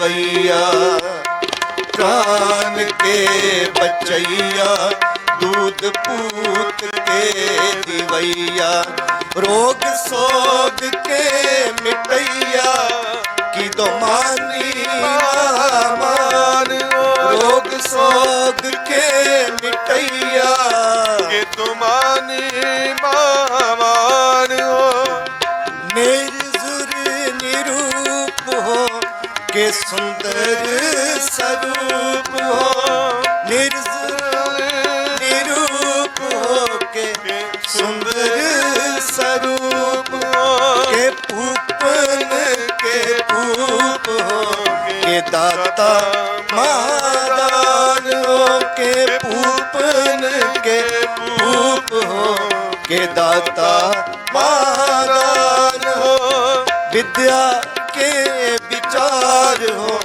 ਪਈਆ ਕਾਨ ਕੇ ਬਚਈਆ ਦੂਤ ਪੂਤ ਕੇ ਦਿਵਈਆ। ਰੋਗ ਸੋਗ ਕੇ ਮਿਟਈਆ ਕੀ ਦੋ ਮਾਨੀ। ਮਾਨ ਰੋਗ ਸੋਗ ਕੇ ਮਿਟਈਆ। ਕਿ ਤੁਮਾਨੀ ਮਾਨ ਸੁੰਦਰ ਸਰੂਪ ਹੋ, ਨਿਰਜ ਨਿਰੂਪ ਹੋ ਕੇ ਸੁੰਦਰ ਸਰੂਪ ਹੋ ਕੇ ਭੂਪਨ ਕੇ ਭੂਪ ਹੋ ਕੇ ਦਾਤਾ, ਮਹਾਦਾਨ ਹੋ ਕੇ ਭੂਪਨ ਕੇ ਭੂਪ ਹੋ ਕੇ ਦਾਤਾ, ਮਹਾਦਾਨ ਹੋ, ਵਿਦਿਆ ਕੇ ਕਾਜ ਹੋ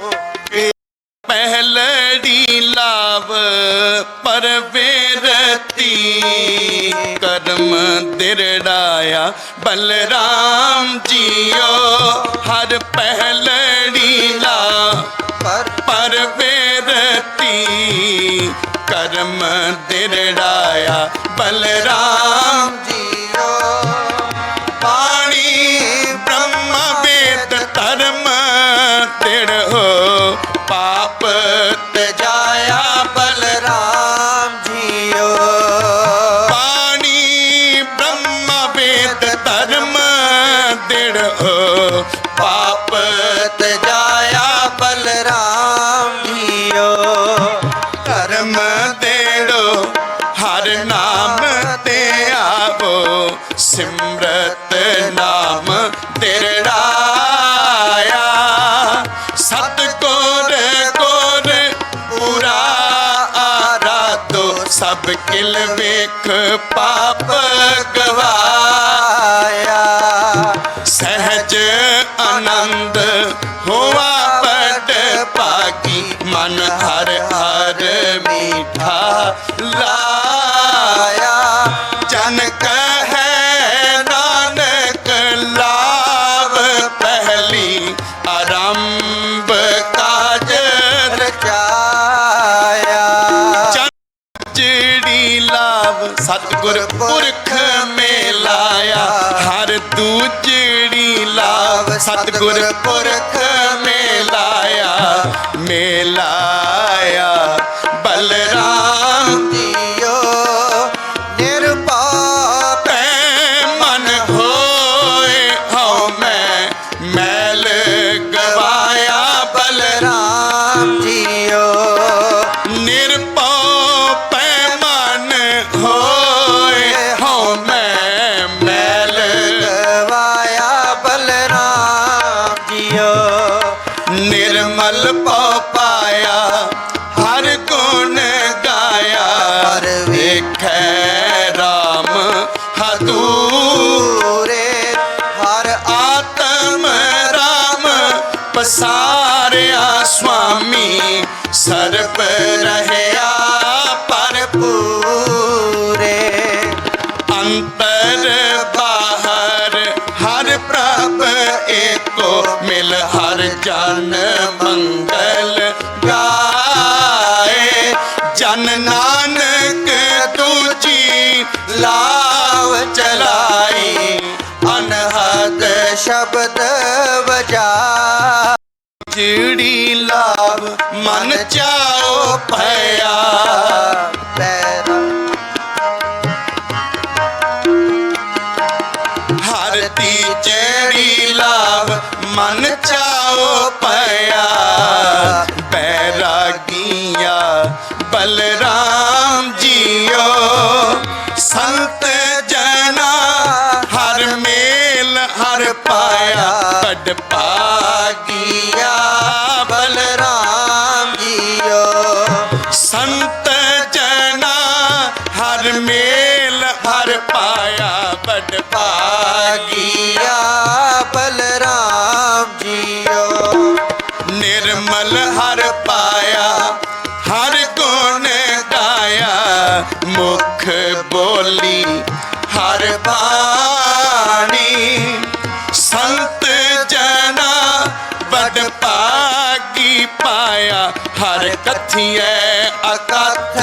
ਪਹਿਲੜੀ ਲਾਵ ਕਰਮ ਦਿਰੜਾਇਆ ਬਲਰਾਮ ਜੀਓ, ਹਰ ਪਹਿਲੜੀ ਲਾ ਪਰ ਪਰਵੇਰਤੀ। ਕਰਮ ਦਿਰੜਾਇਆ ਬਲਰਾਮ 把 ਸਤਗੁਰ ਗੁਰ ਪੂਰਾ ਆਰਾਧੋ, ਸਭ ਕਿਲ ਵੇਖ ਪਾਪ ਗਵਾਇਆ। ਸਹਿਜ ਆਨੰਦ ਹੋਵਾ ਬੜ ਭਾਗੀ, ਮਨ ਹਰ ਹਰ ਮੀਠਾ ਲਾਇਆ ਸਤਿਗੁਰ ਪੁਰਖ ਮੇਲਾਇਆ ਹਰ ਦੂਜੜੀ ਲਾਭ ਸਤਿਗੁਰ ਪੁਰਖ ਮੇਲਾਇਆ ਮੇਲਾਇਆ ਪਾਇਆ ਹਰ ਗੁਣ ਗਾਇਆ। ਹਰ ਵੇਖੈ ਰਾਮ ਹਦੂਰ ਪੂਰੇ ਹਰ ਆਤਮ ਰਾਮ ਪਸਾਰਿਆ ਸੁਆਮੀ ਸਰਬ ਰਹਿਆ ਪੂਰੇ ਅੰਤਰ ਬਾਹਰ ਹਰ ਪ੍ਰਭ ਏਕੋ ਮਿਲ ਹਰ ਜਨ। ਚਿੜੀ ਲਾਭ ਮਨ ਚਾਓ ਭਇਆ। ਮੁਖ ਬੋਲੀ ਹਰ ਬਾਣੀ। ਸੰਤ ਜਨਾ ਬੜ ਭਾਗੀ ਪਾਇਆ ਹਰ ਕਥੀਐ ਅਕਥ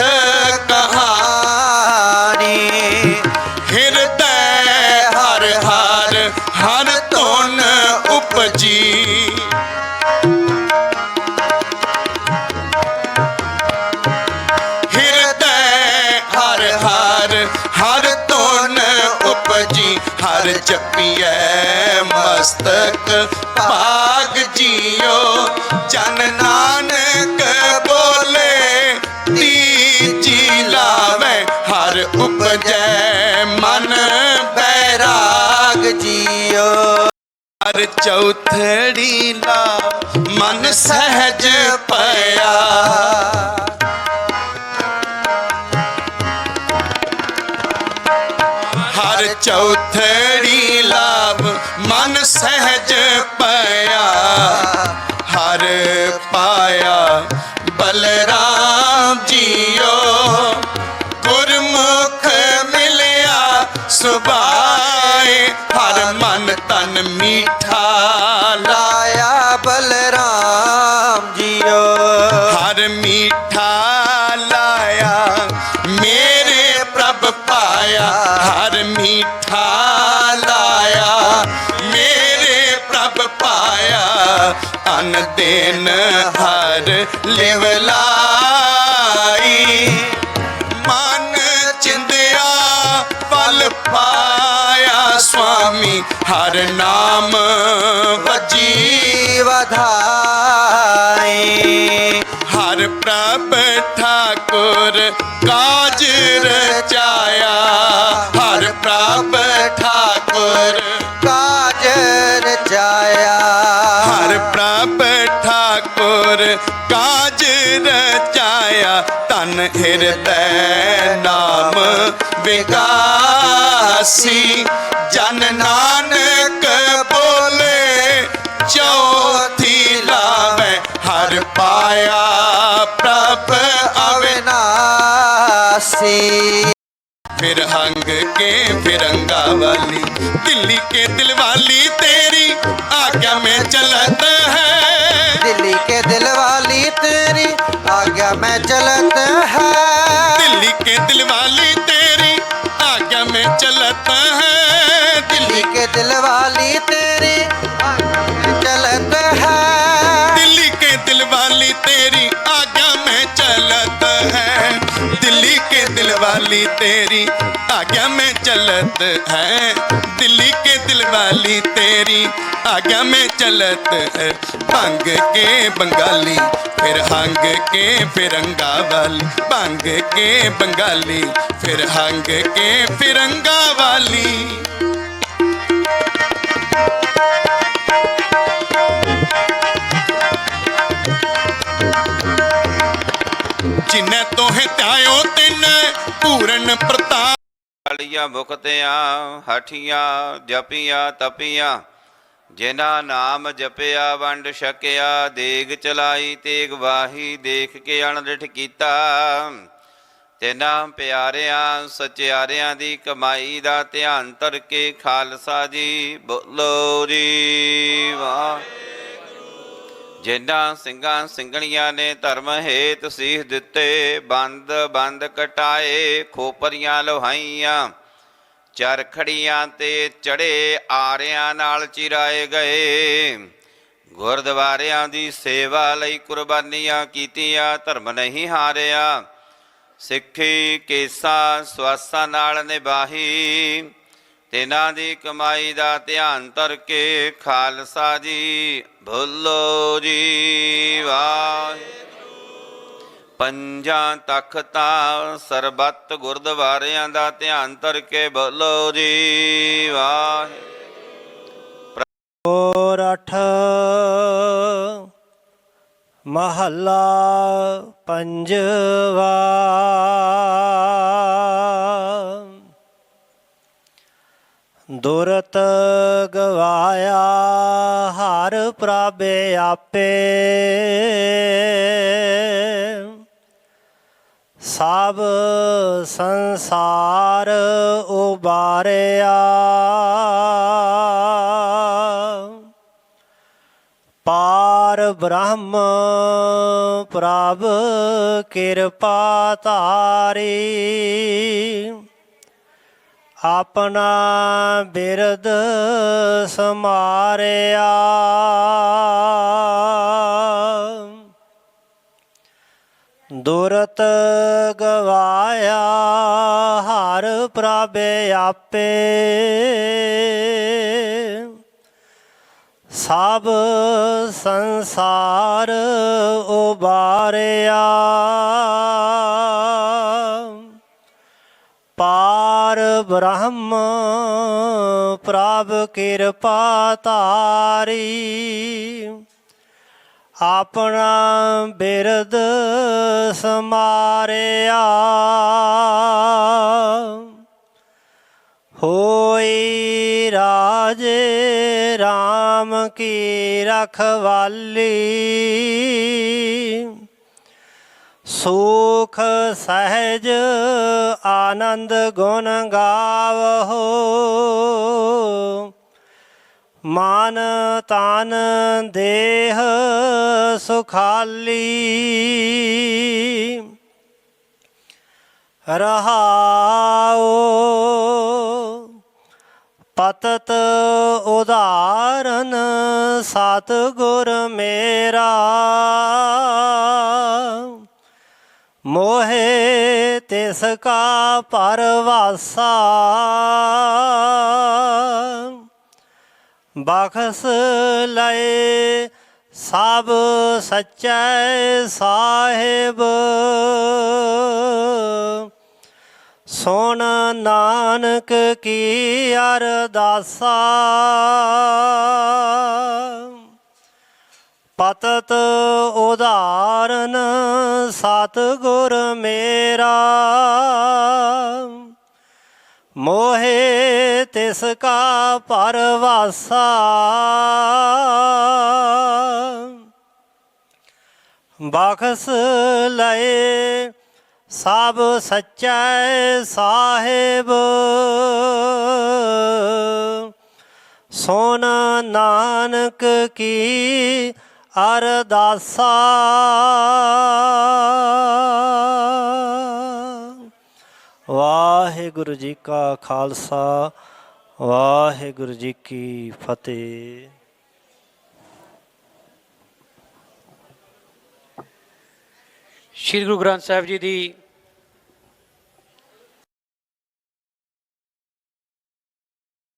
ਹਰ ਤੋਨ ਉਪਜੀ, ਹਰ ਜਪੀਐ ਮਸਤਕ। ਭਾਗ ਜੀਓ, ਜਨ ਨਾਨਕ ਬੋਲੇ, ਤੀਜੀ ਲਾਵੇ, ਹਰ ਉਪਜੈ ਮਨ ਬੈਰਾਗ ਜੀਓ। ਹਰ ਚੌਥੜੀ ਲਾ ਮਨ ਸਹਿਜ ਪਿਆ ਚੌਥੜੀ ਲਾਭ ਮਨ ਸਹਿਜ ਪਿਆ ਹਰ ਪਾਇਆ ਬਲਰਾਮ ਜੀਓ, ਗੁਰਮੁਖ ਮਿਲਿਆ ਸੁਭਾਏ। ਹਰ ਮਨ ਤਨ ਮੀਠਾ ਪਾਇਆ ਦੇਨ ਹਰ ਲਿਵ ਲਾਈ। ਮਨ ਚਿੰਦਿਆ ਪਲ ਪਾਇਆ ਸੁਆਮੀ, ਹਰ ਨਾਮ ਵਜੀ ਜੀ ਵਧਾਈ ਹਰ ਪ੍ਰਭ ਠਾਕੁਰ ਕਾਜ ਹਰ ਪ੍ਰਭ ਠਾਕੁਰ ਕਾਜ ਰਚਾਇਆ ਤਨ ਹਿਰਦੈ ਨਾਮ ਵਿਗਾਸੀ ਜਨ ਨਾਨਕ ਬੋਲੇ, ਚੌਥੀ ਲਾਵੇ ਹਰ ਪਾਇਆ ਪ੍ਰਭ ਅਵੇ ਅਵਿਨਾਸੀ। फिर हंग के फिरंगा वाली दिल्ली के दिल वाली तेरी आज्ञा में चलत है दिल वाली तेरी आज्ञा में चलत है दिल्ली के दिल वाली तेरी आज्ञा में चलत है भंग के बंगाली फिर हंग के फिरंगा वाली भंग के बंगाली फिर हंग के फिरंगा वाली ਜਿਨੇ ਤੋਹਿ ਧਿਆਇਓ ਤਿਨੈ ਪੂਰਨ ਪ੍ਰਤਾਪ। ਕਾਲੀਆਂ ਮੁਕਤਿਆਂ, ਹਠੀਆਂ, ਜਪੀਆਂ, ਤਪੀਆਂ, ਜਿਨ੍ਹਾਂ ਨਾਮ ਜਪਿਆ, ਵੰਡ ਛਕਿਆ, ਦੇਗ ਚਲਾਈ, ਤੇਗ ਵਾਹੀ, ਦੇਖ ਕੇ ਅਣਡਿਠ ਕੀਤਾ। ਤਿਨਾਂ ਪਿਆਰਿਆਂ, ਸਚਿਆਰਿਆਂ ਦੀ ਕਮਾਈ ਦਾ ਧਿਆਨ ਧਰ ਕੇ ਖਾਲਸਾ ਜੀ ਬੋਲੋ ਜੀ ਵਾਹ। ਜਿਨ੍ਹਾਂ ਸਿੰਘਾਂ ਸਿੰਘਣੀਆਂ ਨੇ ਧਰਮ ਹੇਤ ਸੀਸ ਦਿੱਤੇ, ਬੰਦ ਬੰਦ ਕਟਾਏ ਖੋਪਰੀਆਂ ਲੋਹਾਈਆਂ। ਚਰਖੜੀਆਂ ਤੇ ਚੜੇ ਆਰਿਆਂ ਨਾਲ ਚਿਰਾਏ ਗਏ। ਗੁਰਦੁਆਰਿਆਂ ਦੀ ਸੇਵਾ ਲਈ ਕੁਰਬਾਨੀਆਂ ਕੀਤੀਆਂ, ਧਰਮ ਨਹੀਂ ਹਾਰਿਆ। ਸਿੱਖੀ ਕੇਸਾ ਸਵਾਸਾਂ ਨਾਲ ਨਿਭਾਹੀ। ਤਿਨਾਂ ਦੀ ਕਮਾਈ ਦਾ ਧਿਆਨ ਧਰ ਕੇ ਖਾਲਸਾ ਜੀ, ਭੁੱਲੋ ਜੀ, ਵਾਹਿਗੁਰੂ। ਪੰਜਾਂ ਤਖਤਾਂ ਸਰਬੱਤ ਗੁਰਦੁਆਰਿਆਂ ਦਾ ਧਿਆਨ ਧਰ ਕੇ ਭੁੱਲੋ ਜੀ, ਵਾਹਿਗੁਰੂ। ਔਰਠ ਮਹੱਲਾ ਪੰਜਵਾ ਦੁਰਤ ਗਵਾਇਆ ਹਰ ਪ੍ਰਭੇ ਆਪੇ। ਸਭ ਸੰਸਾਰ ਉਬਾਰਿਆ। ਪਾਰ ਬ੍ਰਹਮ ਪ੍ਰਭ ਕਿਰਪਾ ਤਾਰੀ ਆਪਣਾ ਬਿਰਦ ਸਮਾਰਿਆ। ਦੁਰਤ ਗਵਾਇਆ ਹਰ ਪ੍ਰਭ ਆਪੇ। ਸਭ ਸੰਸਾਰ ਉਬਾਰਿਆ। ਬ੍ਰਹਮ ਪ੍ਰਭ ਕਿਰਪਾ ਧਾਰੀ। ਆਪਣਾ ਬਿਰਦ ਸਮਾਰਿਆ। ਹੋਈ ਰਾਜੇ RAM ਕੀ ਰਖਵਾਲੀ। ਸੁਖ ਸਹਿਜ ਆਨੰਦ ਗੁਣ ਗਾਵਹੋ। ਮਨ ਤਨ ਦੇਹ ਸੁਖਾਲੀ। ਰਹਾਓ ਪਤਤ ਉਦਾਹਰਨ ਸਤ ਗੁਰ ਮੇਰਾ। ਮੋਹੇ ਤਿਸ ਕਾ ਪਰਵਾਸਾ। ਬਖਸ ਲਏ ਸਭ ਸੱਚੈ ਸਾਹਿਬ। ਸੁਣ ਨਾਨਕ ਕੀ ਅਰਦਾਸਾ। ਪਤਤ ਉਦਾਹਰਨ ਸਤ ਗੁਰ ਮੇਰਾ। ਮੋਹੇ ਤਿਸ ਕਾ ਪਰਵਾਸਾ। ਬਖਸ ਲਏ ਸਭ ਸੱਚੈ ਸਾਹਿਬ। ਸੋਨਾ ਨਾਨਕ ਕੀ ਅਰਦਾਸਾ। ਵਾਹਿਗੁਰੂ ਜੀ ਕਾ ਖਾਲਸਾ, ਵਾਹਿਗੁਰੂ ਜੀ ਕੀ ਫਤਿਹ। ਸ੍ਰੀ ਗੁਰੂ ਗ੍ਰੰਥ ਸਾਹਿਬ ਜੀ ਦੀ